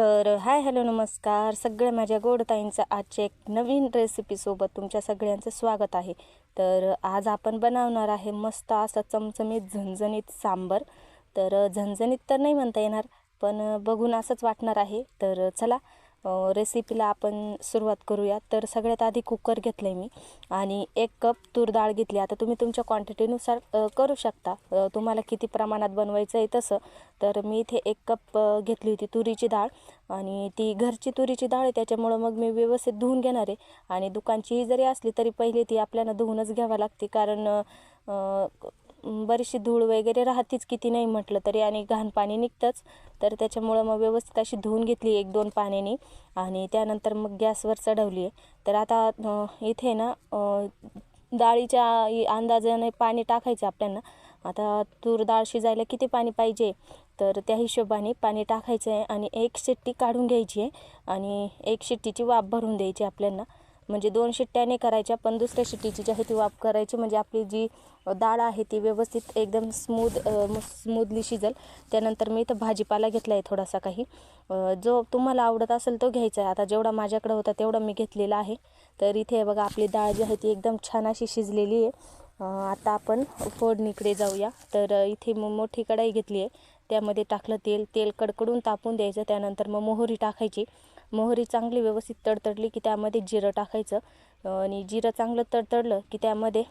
तर hi hello नमस्कार. सगळ्या माझ्या गोडताईंचं आजच्या एक नवीन रेसिपीसोबत तुमच्या सगळ्यांचं स्वागत आहे. तर आज आपण बनवणार आहे मस्त असा चमचमीत झणझणीत सांबर. तर झणझणीत तर नाही म्हणता येणार पण बघून असंच वाटणार आहे. तर चला रेसिपीला आपण सुरुवात करूया. तर सगळ्यात आधी कुकर घेतलं आहे मी आणि एक कप तूर डाळ घेतली. आता तुम्ही तुमच्या क्वांटिटीनुसार करू शकता. तुम्हाला किती प्रमाणात बनवायचं आहे तसं. तर मी इथे एक कप घेतली होती तुरीची डाळ आणि ती घरची तुरीची डाळ आहे. त्याच्यामुळं मग मी व्यवस्थित धुवून घेणार आहे. आणि दुकानचीही जरी असली तरी पहिले ती आपल्याला धुवूनच घ्यावी लागते. कारण बरीचशी धूळ वगैरे राहतेच किती नाही म्हटलं तरी. आणि घाण पाणी निघतंच. तर त्याच्यामुळं मग व्यवस्थित अशी धुवून घेतली एक दोन पाण्याने. आणि त्यानंतर मग गॅसवर चढवली. आहे तर आता इथे ना डाळीच्या अंदाजाने पाणी टाकायचं आपल्याला. आता तूर डाळ शिजायला किती पाणी पाहिजे? तर त्या हिशोबाने पाणी टाकायचं आहे आणि एक शिट्टी काढून घ्यायची आहे. आणि एक शिट्टीची वाफ भरून द्यायची आपल्याला. म्हणजे दोन शिट्ट्याने करायच्या पण दुसऱ्या शिट्टीची जी आहे ती वाफ करायची. म्हणजे आपली जी डाळ आहे ती व्यवस्थित एकदम स्मूद स्मूदली शिजल. त्यानंतर मी इथं भाजीपाला घेतला आहे थोडासा काही. जो तुम्हाला आवडत असेल तो घ्यायचा आहे. आता जेवढा माझ्याकडे होता तेवढा मी घेतलेला आहे. तर इथे बघा आपली डाळ जी आहे ती एकदम छान अशी शिजलेली आहे. आता आपण फोडणीकडे जाऊया. तर इथे मग मोठी कढाई घेतली आहे. त्यामध्ये टाकलं तेल तेल कडकडून तापून द्यायचं त्यानंतर मग मोहरी टाकायची. मोहरी चांगली व्यवस्थित तडतडली की त्यामध्ये जिरं टाकायचं. आणि जिरं चांगलं तडतडलं की त्यामध्ये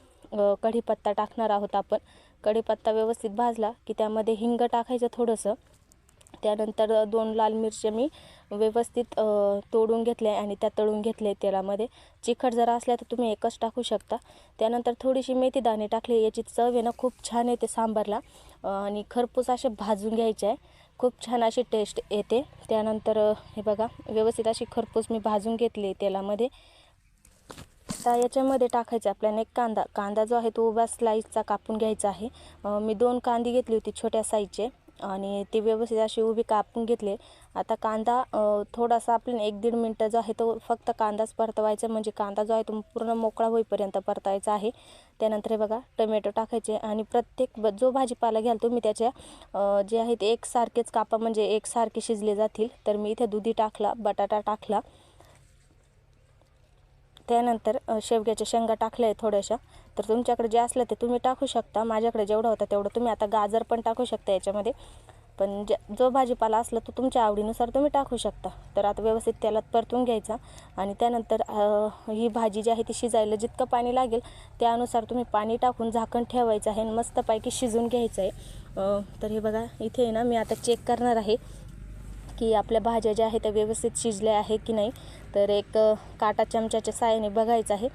कढीपत्ता टाकणार आहोत आपण. कढीपत्ता व्यवस्थित भाजला की त्यामध्ये हिंग टाकायचं थोडंसं. त्यानंतर दोन लाल मिरच्या मी व्यवस्थित तोडून घेतल्या आणि त्या तळून घेतल्या तेलामध्ये. चिखट जरा असल्या तर तुम्ही एकच टाकू शकता. त्यानंतर थोडीशी मेथी दाणे टाकले याची चव आहे ना खूप छान येते सांबारला. आणि खरपूस असे भाजून घ्यायचे आहे. खूप छान अशी टेस्ट येते. त्यानंतर हे बघा व्यवस्थित अशी खरपूस मी भाजून घेतली तेलामध्ये. आता याच्यामध्ये टाकायचं आपल्याला एक कांदा. कांदा जो आहे तो उभ्या स्लाईसचा कापून घ्यायचा आहे. मी दोन कांदी घेतली होती छोट्या साईजचे आणि ती व्यवस्थित अशी उभी कापून घेतली. आता कांदा थोडासा आपल्याला एक दीड मिनटं जो आहे तो फक्त कांदाच परतवायचा म्हणजे कांदा जो आहे तो पूर्ण मोकळा होईपर्यंत परतायचा आहे. त्यानंतर हे बघा टोमॅटो टाकायचे आणि प्रत्येक ब- जो भाजीपाला घ्याल तुम्ही त्याच्या जे जे आहेत एकसारखेच कापा म्हणजे एकसारखे शिजले जातील. तर मी इथे दुधी टाकला बटाटा टाकला. त्यानंतर शेवग्याच्या शेंगा टाकल्या आहे थोड्याशा. तर तुमच्याकडे जे असलं ते तुम्ही टाकू शकता. माझ्याकडे जेवढं होतं तेवढं तुम्ही आता गाजर पण टाकू शकता याच्यामध्ये. पण जे जो भाजीपाला असला तो तुमच्या आवडीनुसार तुम्ही टाकू शकता. तर आता व्यवस्थित त्याला परतून घ्यायचा आणि त्यानंतर ही भाजी जी आहे ती शिजायला जितकं पाणी लागेल त्यानुसार तुम्ही पाणी टाकून झाकण ठेवायचं आहे आणि मस्तपैकी शिजून घ्यायचं आहे. तर हे बघा इथे आहे ना मी आता चेक करणार आहे. की आपल्या भाज्या ज्या आहेत त्या व्यवस्थित शिजल्या आहे की नाही. तर एक काटा चमच्याच्या साहाय्याने बघायचं आहे.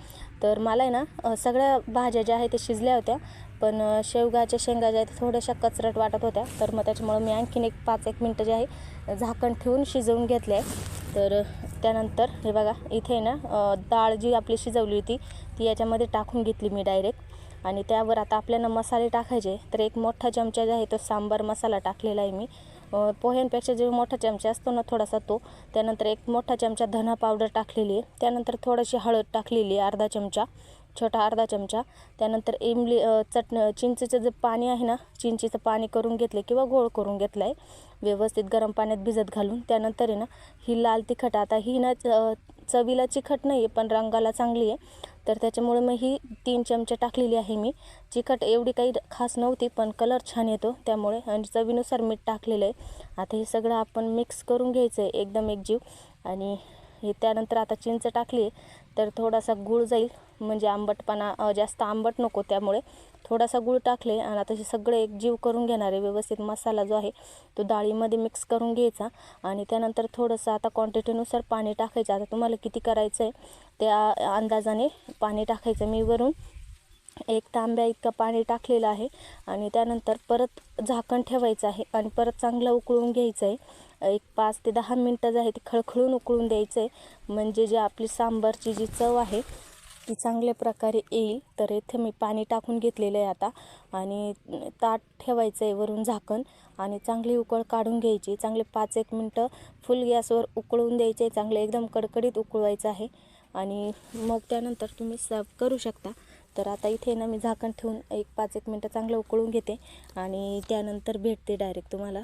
तर मला आहे ना सगळ्या भाज्या ज्या आहेत त्या शिजल्या होत्या. पण शेवगाच्या शेंगा ज्या आहेत थोड्याशा कचरट वाटत होत्या. तर मग त्याच्यामुळं मी आणखीन एक पाच एक मिनटं जे आहे झाकण ठेवून शिजवून घेतले आहे. तर त्यानंतर हे बघा इथे ना डाळ जी आपली शिजवली होती ती याच्यामध्ये टाकून घेतली मी डायरेक्ट. आणि त्यावर आता आपल्याला मसाले टाकायचे तर एक मोठा चमचा जो आहे तो सांबार मसाला टाकलेला आहे मी. पोह्यांपेक्षा जो मोठा चमचा असतो ना थोडासा तो त्यानंतर एक मोठा चमचा धना पावडर टाकलेली आहे. त्यानंतर थोडीशी हळद टाकलेली आहे अर्धा चमचा छोटा अर्धा चमचा. त्यानंतर इमली चटणं चिंचेचं जे पाणी आहे ना चिंचेचं पाणी करून घेतले किंवा गोळ करून घेतलं आहे व्यवस्थित गरम पाण्यात भिजत घालून. त्यानंतर आहे ना ही लाल तिखट आता ही ना च- चवीला तिखट नाही आहे पण रंगाला चांगली आहे. तर त्याच्यामुळे मग ही तीन चमचे टाकलेली आहे मी. चिकट एवढी काही खास नव्हती पण कलर छान येतो त्यामुळे. आणि चवीनुसार मीठ टाकलेलं आहे. आता हे सगळं आपण मिक्स करून घ्यायचं आहे एकदम एकजीव. आणि हे त्यानंतर आता चिंच टाकली तर थोडासा गूळ जाईल. म्हणजे आंबटपणा जास्त आंबट नको त्यामुळे. थोडासा गूळ टाकले आणि आता हे सगळं एक जीव करून घेणार आहे व्यवस्थित मसाला जो आहे तो डाळीमध्ये मिक्स करून घ्यायचा आणि त्यानंतर थोडंसं आता क्वांटिटीनुसार पाणी टाकायचं. आता तुम्हाला किती करायचं आहे त्या अंदाजाने पाणी टाकायचं. मी वरून एक तांब्या इतकं पाणी टाकलेलं आहे आणि त्यानंतर परत झाकण ठेवायचं आहे आणि परत चांगलं उकळून घ्यायचं आहे एक पाच ते दहा मिनटं जे आहे ते खळखळून उकळून द्यायचं आहे म्हणजे जे आपली सांबारची जी चव आहे ती चांगल्या प्रकारे येईल. तर इथे मी पाणी टाकून घेतलेलं आहे आता. आणि ताट ठेवायचं आहे वरून झाकण. आणि चांगली उकळ काढून घ्यायची. चांगले पाच एक मिनटं फुल गॅसवर उकळून द्यायचे. चांगले एकदम कडकडीत उकळवायचं आहे. आणि मग त्यानंतर तुम्ही सर्व करू शकता. तर आता इथे ना मी झाकण ठेवून एक पाच एक मिनटं चांगलं उकळून घेते. आणि त्यानंतर भेटते डायरेक्ट तुम्हाला.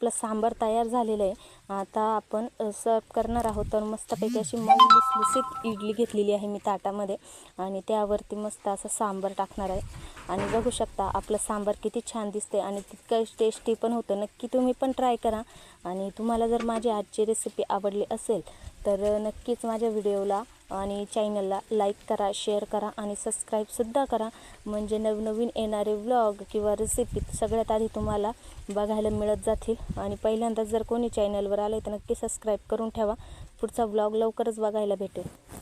आपलं सांबार तयार झालेलं आहे. आता आपण सर्व करणार आहोत. तर मस्तपैकी अशी मऊ लुसलुसीत इडली घेतलेली आहे मी ताटामध्ये. आणि त्यावरती मस्त असं सांबार टाकणार आहे. आणि बघू शकता आपलं सांबार किती छान दिसते आणि तितकं टेस्टी पण होतं. नक्की तुम्ही पण ट्राय करा. आणि तुम्हाला जर माझी आजची रेसिपी आवडली असेल तर नक्कीच माझ्या व्हिडिओला आणि चॅनलला लाईक करा शेअर करा आणि सबस्क्राईबसुद्धा करा. म्हणजे नवनवीन येणारे व्लॉग किंवा रेसिपी सगळ्यात आधी तुम्हाला बघायला मिळत जातील. आणि पहिल्यांदाच जर कोणी चॅनलवर आलं तर नक्की सबस्क्राईब करून ठेवा. पुढचा व्लॉग लवकरच बघायला भेटेल.